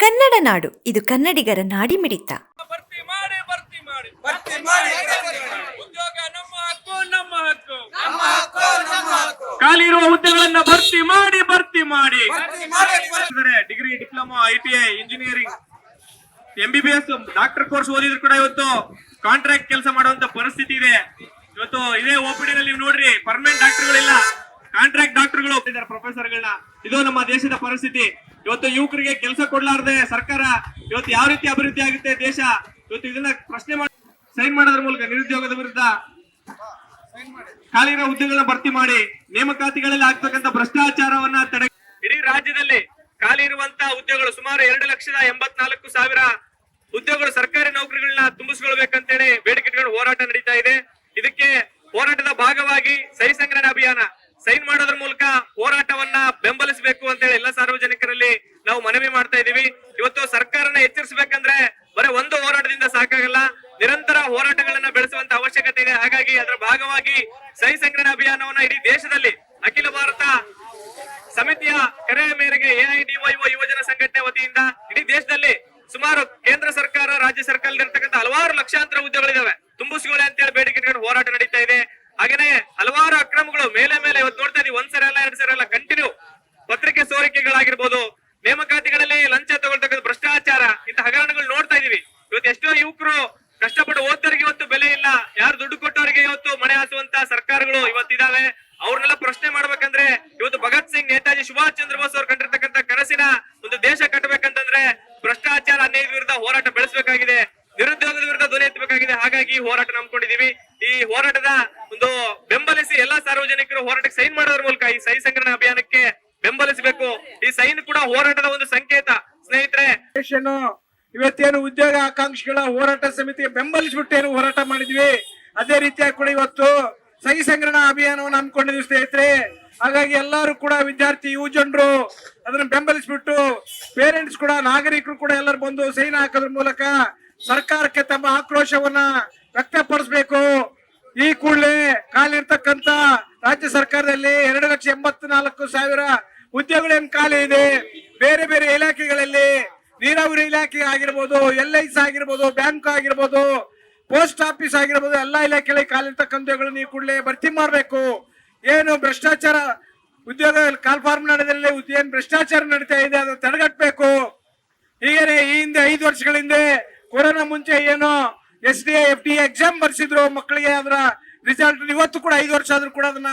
ಕನ್ನಡ ನಾಡು ಇದು ಕನ್ನಡಿಗರ ನಾಡಿ ಮಿಡಿತ ಮಾಡಿ ಭರ್ತಿ ಮಾಡಿ. ಭರ್ತಿ ಮಾಡಿ ಭರ್ತಿ ಮಾಡಿ. ಉದ್ಯೋಗ ನಮ್ಮ ಹಕ್ಕು ನಮ್ಮ ಹಕ್ಕು. ನಮ್ಮ ಹಕ್ಕು ನಮ್ಮ ಹಕ್ಕು. ಖಾಲಿ ಇರುವ ಹುದ್ದೆಗಳನ್ನ ಭರ್ತಿ ಮಾಡಿ ಭರ್ತಿ ಮಾಡಿ. ಭರ್ತಿ ಮಾಡಿ ಭರ್ತಿ degree diploma I T I engineering M B B S doctor course ಓದಿದ್ರು ಕೂಡ ಇವತ್ತು ಕಾಂಟ್ರಾಕ್ಟ್ ಕೆಲಸ ಮಾಡುವಂತ ಪರಿಸ್ಥಿತಿ ಇದೆ. ಇವತ್ತು ಇದೇ ಓಪಿಡಿ ನಲ್ಲಿ ನೀವು ನೋಡ್ರಿ ಪರ್ಮನೆಂಟ್ ಡಾಕ್ಟರ್ಗಳಿಲ್ಲ ಕಾಂಟ್ರಾಕ್ಟ್ ಡಾಕ್ಟರ್ಗಳು ಪ್ರೊಫೆಸರ್ಗಳನ್ನ ಇದು ನಮ್ಮ ದೇಶದ ಪರಿಸ್ಥಿತಿ. ಇವತ್ತು ಯುವಕರಿಗೆ ಕೆಲಸ ಕೊಡ್ಲಾರ್ದೆ ಸರ್ಕಾರ ಇವತ್ತು ಯಾವ ರೀತಿ ಅಭಿವೃದ್ಧಿ ಆಗುತ್ತೆ ದೇಶ? ಇವತ್ತು ಇದನ್ನ ಪ್ರಶ್ನೆ ಮಾಡಿ, ಸೈನ್ ಮಾಡೋದ್ರ ಮೂಲಕ ನಿರುದ್ಯೋಗದ ವಿರುದ್ಧ ಖಾಲಿ ಇರೋ ಹುದ್ದೆಗಳನ್ನ ಭರ್ತಿ ಮಾಡಿ ನೇಮಕಾತಿಗಳಲ್ಲಿ ಆಗ್ತಕ್ಕಂಥ ಭ್ರಷ್ಟಾಚಾರವನ್ನ ತಡೆ ಇಡೀ ರಾಜ್ಯದಲ್ಲಿ ಖಾಲಿ ಇರುವಂತಹ ಹುದ್ದೆಗಳು ಸುಮಾರು ಎರಡು ಲಕ್ಷದ ಎಂಬತ್ನಾಲ್ಕು ಸಾವಿರ ಹುದ್ದೆಗಳು ಸರ್ಕಾರಿ ನೌಕರಿಗಳನ್ನ ತುಂಬಿಸ್ಕೊಳ್ಬೇಕಂತೇಳಿ ಬೇಡಿಕೆ ಹೋರಾಟ ನಡೀತಾ ಇದೆ. ಇದಕ್ಕೆ ಹೋರಾಟದ ಭಾಗವಾಗಿ ಸಹಿ ಸಂಗ್ರಹಣೆ ಅಭಿಯಾನ ಸೈನ್ ಮಾಡೋದ್ರ ಮೂಲಕ ಹೋರಾಟವನ್ನ ಬೆಂಬಲಿಸಬೇಕು ಅಂತೇಳಿ ಎಲ್ಲ ಸಾರ್ವಜನಿಕರಲ್ಲಿ ನಾವು ಮನವಿ ಮಾಡ್ತಾ ಇದೀವಿ. ಇವತ್ತು ಸರ್ಕಾರನ ಎಚ್ಚರಿಸಬೇಕಂದ್ರೆ ಬರೀ ಒಂದು ಹೋರಾಟದಿಂದ ಸಾಕಾಗಲ್ಲ. ನಿರಂತರ ಹೋರಾಟಗಳನ್ನ ಬೆಳೆಸುವಂತ ಅವಶ್ಯಕತೆ ಇದೆ. ಹಾಗಾಗಿ ಅದರ ಭಾಗವಾಗಿ ಸಹಿ ಸಂಗ್ರಹಣ ಅಭಿಯಾನವನ್ನ ಇಡೀ ದೇಶದಲ್ಲಿ ಅಖಿಲ ಭಾರತ ಸಮಿತಿಯ ಕರೆ ಮೇರೆಗೆ ಎಐಡಿವೈಒ ಯುವಜನ ಸಂಘಟನೆ ವತಿಯಿಂದ ಇಡೀ ದೇಶದಲ್ಲಿ ಸುಮಾರು ಕೇಂದ್ರ ಸರ್ಕಾರ, ರಾಜ್ಯ ಸರ್ಕಾರದಲ್ಲಿರ್ತಕ್ಕಂಥ ಹಲವಾರು ಲಕ್ಷಾಂತರ ಹುದ್ದೆಗಳಿದಾವೆ ತುಂಬಿಸಿಕೊಳ್ಳಿ ಅಂತೇಳಿ ಬೇಡಿಕೆ ಹೋರಾಟ ನಡೀತಾ ಇದೆ. ಹಾಗೇನೆ ಹಲವಾರು ಅಕ್ರಮಗಳು ಮೇಲೆ ಮೇಲೆ ಇವತ್ತು ನೋಡ್ತಾ ನೇಮಕಾತಿಗಳಲ್ಲಿ ಲಂಚ ತಗೊಳ್ತಕ್ಕಂಥ ಭ್ರಷ್ಟಾಚಾರ ಇಂತ ಹಗರಣಗಳು ನೋಡ್ತಾ ಇದೀವಿ. ಇವತ್ತು ಎಷ್ಟೋ ಯುವಕರು ಕಷ್ಟಪಟ್ಟು ಓದ್ತರಿಗೆ ಇವತ್ತು ಬೆಲೆ ಇಲ್ಲ. ಯಾರು ದುಡ್ಡು ಕೊಟ್ಟವರಿಗೆ ಇವತ್ತು ಮನೆ ಹಾಸುವಂತ ಸರ್ಕಾರಗಳು ಇವತ್ತಿದಾವೆ ಅವ್ರನ್ನೆಲ್ಲ ಪ್ರಶ್ನೆ ಮಾಡ್ಬೇಕಂದ್ರೆ ಇವತ್ತು ಭಗತ್ ಸಿಂಗ್, ನೇತಾಜಿ ಸುಭಾಷ್ ಚಂದ್ರ ಬೋಸ್ ಅವ್ರು ಕಂಡಿರ್ತಕ್ಕಂಥ ಕನಸಿನ ಒಂದು ದೇಶ ಕಟ್ಟಬೇಕಂತಂದ್ರೆ ಭ್ರಷ್ಟಾಚಾರ ಅನ್ಯಾಯದ ವಿರುದ್ಧ ಹೋರಾಟ ಬೆಳೆಸಬೇಕಾಗಿದೆ. ನಿರುದ್ಯೋಗದ ವಿರುದ್ಧ ಧ್ವನಿ ಎತ್ತಬೇಕಾಗಿದೆ. ಹಾಗಾಗಿ ಹೋರಾಟ ನಂಬ್ಕೊಂಡಿದೀವಿ. ಈ ಹೋರಾಟದ ಒಂದು ಬೆಂಬಲಿಸಿ ಎಲ್ಲಾ ಸಾರ್ವಜನಿಕರು ಹೋರಾಟಕ್ಕೆ ಸೈನ್ ಮಾಡೋದ್ರ ಮೂಲಕ ಈ ಸಹಿ ಸಂಗ್ರಹಣ ಅಭಿಯಾನಕ್ಕೆ ಸೈನ್ ಕೂಡ ಹೋರಾಟದ ಒಂದು ಸಂಕೇತ. ಸ್ನೇಹಿತರೆ ಇವತ್ತೇನು ಉದ್ಯೋಗ ಆಕಾಂಕ್ಷಿಗಳ ಹೋರಾಟ ಸಮಿತಿ ಬೆಂಬಲಿಸಿಬಿಟ್ಟು ಹೋರಾಟ ಮಾಡಿದ್ವಿ. ಅದೇ ರೀತಿಯಾಗಿ ಕೂಡ ಇವತ್ತು ಸಹಿ ಸಂಗ್ರಹಣಾ ಅಭಿಯಾನವನ್ನು ಹಮ್ಮಿಕೊಂಡಿದ್ವಿ ಸ್ನೇಹಿತರೆ. ಹಾಗಾಗಿ ಎಲ್ಲರೂ ಕೂಡ ವಿದ್ಯಾರ್ಥಿ, ಯುವ ಜನರು ಅದನ್ನ ಬೆಂಬಲಿಸ್ಬಿಟ್ಟು ಪೇರೆಂಟ್ಸ್ ಕೂಡ, ನಾಗರಿಕರು ಕೂಡ ಎಲ್ಲರೂ ಬಂದು ಸೈನ್ ಹಾಕೋದ್ರ ಮೂಲಕ ಸರ್ಕಾರಕ್ಕೆ ತಮ್ಮ ಆಕ್ರೋಶವನ್ನ ವ್ಯಕ್ತಪಡಿಸಬೇಕು. ಈ ಕೂಡಲೇ ಕಾಲಿರ್ತಕ್ಕಂತ ರಾಜ್ಯ ಸರ್ಕಾರದಲ್ಲಿ ಎರಡು ಲಕ್ಷ ಎಂಬತ್ನಾಲ್ಕು ಸಾವಿರ ಹುದ್ದೆಗಳೇನ್ ಖಾಲಿ ಇದೆ? ಬೇರೆ ಬೇರೆ ಇಲಾಖೆಗಳಲ್ಲಿ ನೀರಾವರಿ ಇಲಾಖೆ ಆಗಿರ್ಬೋದು ಎಲ್ ಐ ಸಿ ಆಗಿರ್ಬೋದು, ಬ್ಯಾಂಕ್ ಆಗಿರ್ಬೋದು, ಪೋಸ್ಟ್ ಆಫೀಸ್ ಆಗಿರ್ಬೋದು, ಎಲ್ಲಾ ಖಾಲಿರ್ತಕ್ಕಂಥ ಇರ್ತಕ್ಕಂಥ ನೀವು ಕೂಡಲೇ ಭರ್ತಿ ಮಾಡಬೇಕು. ಏನು ಭ್ರಷ್ಟಾಚಾರ ಉದ್ಯೋಗ ಕಾಲ್ಫಾರ್ಮ್ ನಡೆದಲ್ಲಿ ಏನ್ ಭ್ರಷ್ಟಾಚಾರ ನಡೀತಾ ಇದೆ ಅದನ್ನು ತಡೆಗಟ್ಟಬೇಕು ಹೀಗೇನೆ ಈ ಹಿಂದೆ ಐದು ವರ್ಷಗಳ ಹಿಂದೆ ಕೊರೋನಾ ಮುಂಚೆ ಏನು S D F D exam ಬರ್ಸಿದ್ರು ಮಕ್ಕಳಿಗೆ ಅದರ ರಿಸಲ್ಟ್ ಇವತ್ತು ಕೂಡ ಐದು ವರ್ಷ ಆದ್ರೂ ಕೂಡ ಅದನ್ನ